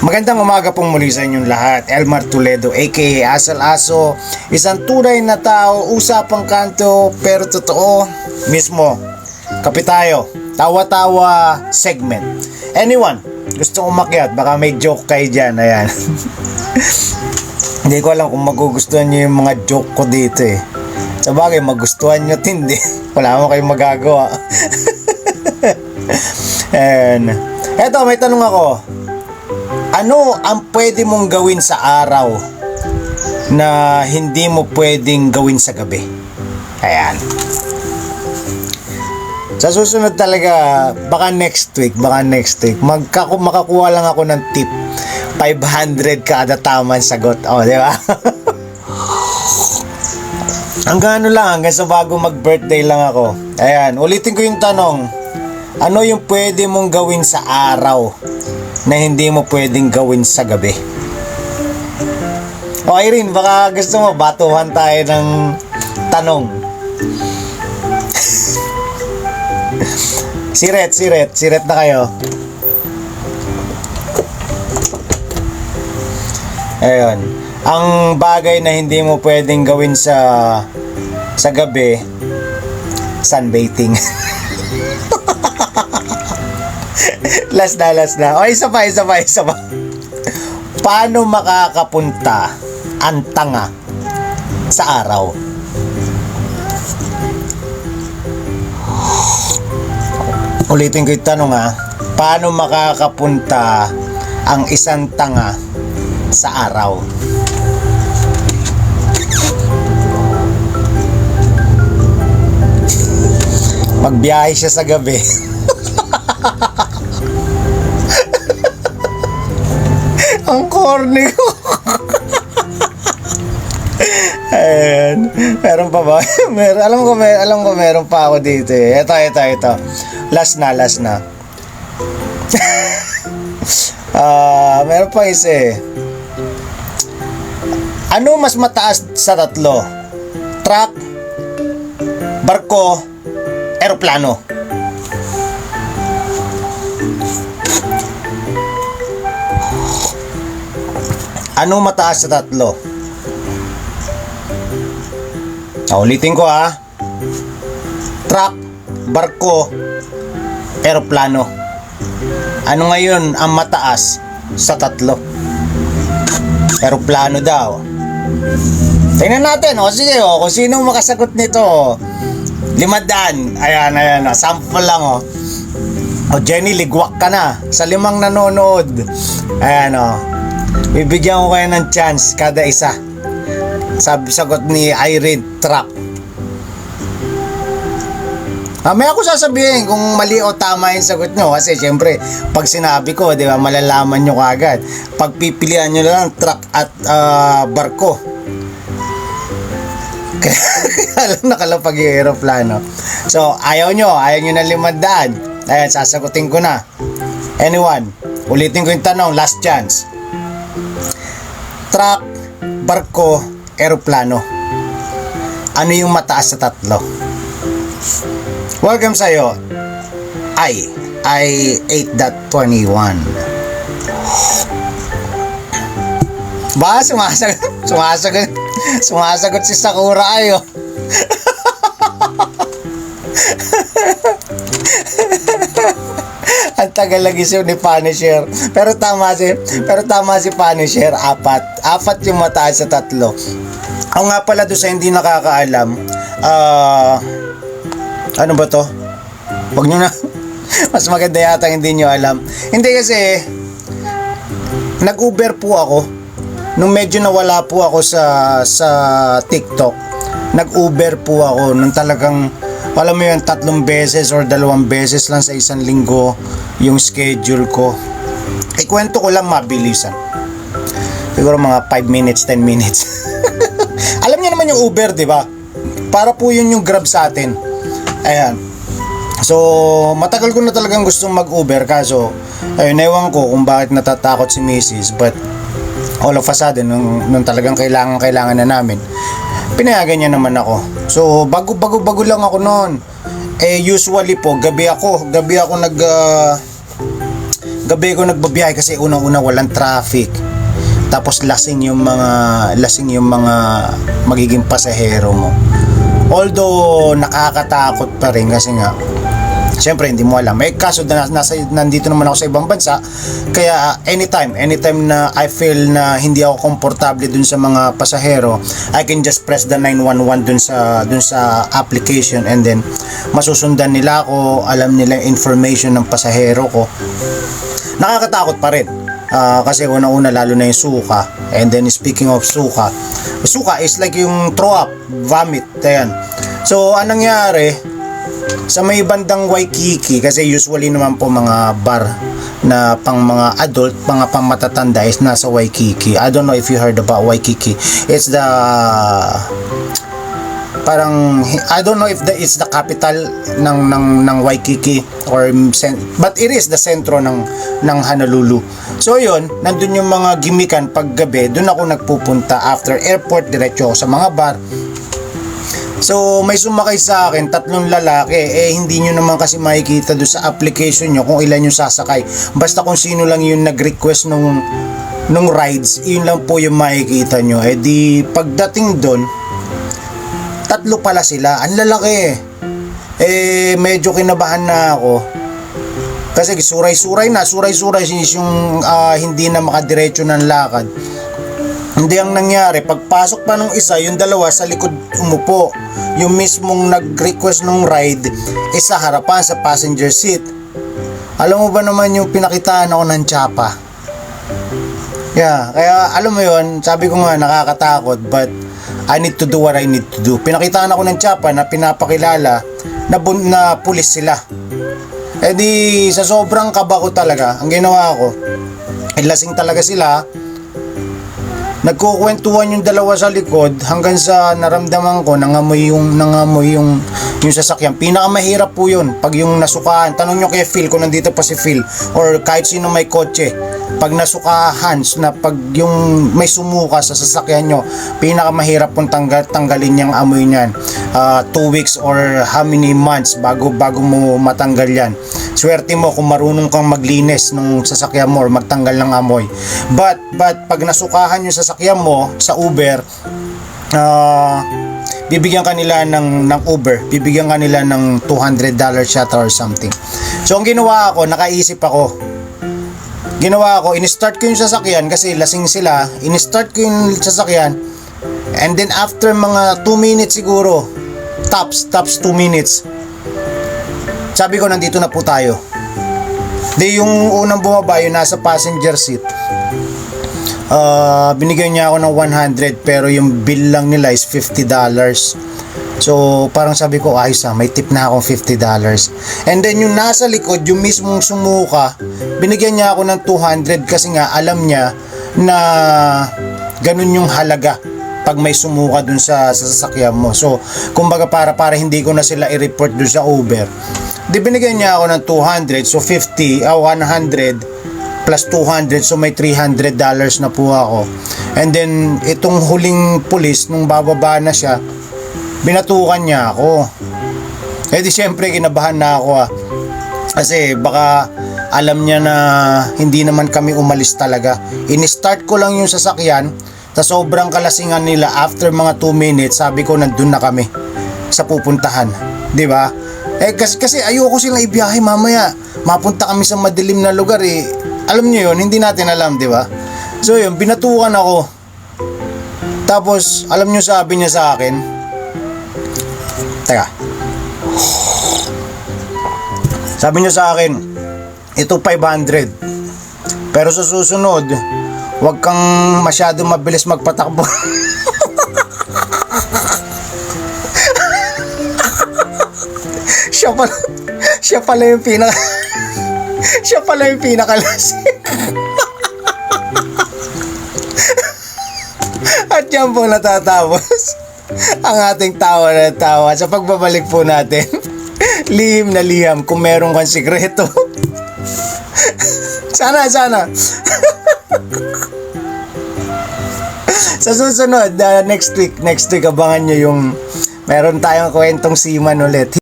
Magandang umaga pong muli sa inyong lahat. Elmar Toledo aka Asal Aso. Isang tunay na tao, usapang kanto pero totoo mismo. Kape tayo. Tawa-tawa segment. Anyone, gusto umakyat, baka may joke kayo dyan. Ayan. Hindi ko alam kung magugustuhan nyo yung mga joke ko dito eh. Sa bagay, magustuhan nyo tindi. Wala mo kayong magagawa. And, eto, may tanong ako. Ano ang pwede mong gawin sa araw na hindi mo pwedeng gawin sa gabi? Ayan. Sa susunod talaga, baka next week, baka next week, magkaku makakuha lang ako ng tip. 500 kada tamang sagot. O, di ba? hanggang ano lang, hanggang sa bago mag-birthday lang ako. Ayan, ulitin ko yung tanong. Ano yung pwede mong gawin sa araw na hindi mo pwedeng gawin sa gabi? O Irene, baka gusto mo batuhan tayo ng tanong. siret, siret, siret na kayo. Ayun. Ang bagay na hindi mo pwedeng gawin sa sa gabi, sunbathing. last na, last na. O, isa pa, isa pa, isa pa. Paano makakapunta ang tanga sa araw? Ulitin ko yung tanong ha. Paano makakapunta ang isang tanga sa araw? Magbiyahe siya sa gabi. Ang corny ko. Ayan. Meron pa ba? Meron, alam ko, mer alam ko meron pa ako dito eh. Ito, ito, ito. Last na, last na. Ah, meron pa isa eh. Ano mas mataas sa tatlo? Truck, barko, eroplano. Ano mataas sa tatlo? Ah, ulitin ko ha. Truck, barko, eroplano. Ano ngayon ang mataas sa tatlo? Eroplano daw. Tingnan natin, o sige, o, kung sino makasagot nito. Limadan. Ayan, ayan, o, sample lang, o. O, Jenny, ligwak ka na sa limang nanonood. Ayan, o. Bibigyan ko kayo ng chance kada isa. Sabi sagot ni Irene Trap. Mamaya ko sasabihin kung mali o tama yung sagot nyo kasi syempre pag sinabi ko, di ba, malalaman nyo kagad. Pagpipilian nyo lang truck at ah, barko. Kaya alam nakalapag yung aeroplano. So, ayaw nyo, ayaw nyo na limandaan. Ayan, sasagutin ko na. Anyone, ulitin ko yung tanong, last chance truck, barko, eroplano. Ano yung mataas sa tatlo? Welcome sa'yo. I. I 8.21. Ba, sumasagot, sumasagot, sumasagot si Sakura ayo. Ang tagal lagi siya ni Punisher. Pero tama si, pero tama si Punisher, apat. Apat yung mataas sa tatlo. Ako nga pala doon sa hindi nakakaalam, ah, ano ba to? Wag nyo na. Mas maganda yata hindi nyo alam. Hindi kasi, nag-Uber po ako. Nung medyo nawala po ako sa, sa TikTok, nag-Uber po ako. Nung talagang, alam mo yun, tatlong beses or dalawang beses lang sa isang linggo yung schedule ko. Ikwento ko lang mabilisan. Siguro mga 5 minutes, 10 minutes. alam niyo naman yung Uber, di ba? Para po yun yung Grab sa atin. Ayan. So, matagal ko na talagang gustong mag-Uber kaso, ayun, ewan ko kung bakit natatakot si Mrs. But, all of a sudden, nung, nung talagang kailangan, kailangan na namin, pinayagan niya naman ako. So, bago, bago, bago lang ako noon. Eh, usually po, gabi ako, gabi ako nag, ah, gabi ko nagbabiyahe kasi unang-una walang traffic. Tapos lasing yung mga lasing yung mga magiging pasahero mo. Although nakakatakot pa rin kasi nga Siyempre, hindi mo alam. May kaso na nasa, nandito naman ako sa ibang bansa. Kaya anytime, anytime na I feel na hindi ako komportable dun sa mga pasahero, I can just press the 911 dun sa, dun sa application and then masusundan nila ako, alam nila yung information ng pasahero ko. Nakakatakot pa rin. Ah, kasi una-una lalo na yung suka. And then speaking of suka, suka is like yung throw up, vomit, ayan. So, anong nangyari? Sa may bandang Waikiki kasi usually naman po mga bar na pang mga adult, mga pang matatanda is nasa Waikiki. I don't know if you heard about Waikiki. It's the parang I don't know if the it's the capital ng ng ng Waikiki or but it is the sentro ng ng Honolulu. So yun, nandun yung mga gimikan pag gabi, doon ako nagpupunta after airport diretso ako sa mga bar So may sumakay sa akin, tatlong lalaki, eh hindi nyo naman kasi makikita doon sa application nyo kung ilan yung sasakay. Basta kung sino lang yung nag-request nung, nung rides, yun lang po yung makikita nyo. Eh di pagdating doon, tatlo pala sila, ang lalaki eh. Medyo kinabahan na ako. Kasi suray-suray na, suray-suray yung ah, hindi na makadiretso ng lakad. Hindi ang nangyari, pagpasok pa ng isa, yung dalawa sa likod umupo. Yung mismong nag-request ng ride, isa harapan sa passenger seat. Alam mo ba naman yung pinakitaan ako ng tsapa? Yeah, kaya alam mo yon sabi ko nga nakakatakot but I need to do what I need to do. Pinakitaan ako ng tsapa na pinapakilala na, bun- na pulis sila. Eh di sa sobrang kaba ko talaga, ang ginawa ko, eh, lasing talaga sila, nagkukwentuhan yung dalawa sa likod hanggang sa naramdaman ko nangamoy yung nangamoy yung yung sasakyan. Pinakamahirap po yun pag yung nasukahan. Tanong nyo kay Phil kung nandito pa si Phil or kahit sino may kotse. Pag nasukahan na pag yung may sumuka sa sasakyan nyo pinakamahirap pong tanggal, tanggalin yung amoy niyan. Uh, weeks or how many months bago bago mo matanggal yan swerte mo kung marunong kang maglinis ng sasakyan mo or magtanggal ng amoy but but pag nasukahan yung sasakyan mo sa Uber ah bibigyan kanila ng ng Uber, bibigyan kanila ng 200 dollar shot or something. So ang ginawa ko, nakaisip ako. Ginawa ko, in-start ko yung sasakyan kasi lasing sila. In-start ko yung sasakyan. And then after mga 2 minutes siguro, tops, tops 2 minutes. Sabi ko, nandito na po tayo. Di yung unang bumaba, yung nasa passenger seat. Ah, binigyan niya ako ng 100 pero yung bill lang nila is 50 dollars. So, parang sabi ko, ayos ah, may tip na akong 50 dollars. And then yung nasa likod, yung mismong sumuka, binigyan niya ako ng 200 kasi nga alam niya na ganun yung halaga pag may sumuka dun sa sasakyan mo. So, kumbaga para para hindi ko na sila i-report dun sa Uber. Di binigyan niya ako ng 200, so 50, ah 100 plus 200 so may 300 dollars na po ako. And then itong huling pulis nung bababa na siya binatukan niya ako. Eh di syempre kinabahan na ako ah. Kasi baka alam niya na hindi naman kami umalis talaga. In-start ko lang yung sasakyan sa sobrang kalasingan nila after mga 2 minutes sabi ko nandun na kami sa pupuntahan. Di ba eh kasi, kasi ayoko silang ibiyahe mamaya mapunta kami sa madilim na lugar eh alam niyo yun, hindi natin alam, di ba? So yun, binatukan ako. Tapos, alam niyo sabi niya sa akin, Teka. Sabi niya sa akin, ito 500. Pero sa susunod, huwag kang masyado mabilis magpatakbo. siya pala, siya pala yung pinaka siya pala yung pinakalasing. At yan po natatapos ang ating tawa na tawa sa pagbabalik po natin. Lihim na liham kung meron kang sikreto. sana, sana. sa susunod, uh, next week, next week, abangan nyo yung meron tayong kwentong siman ulit.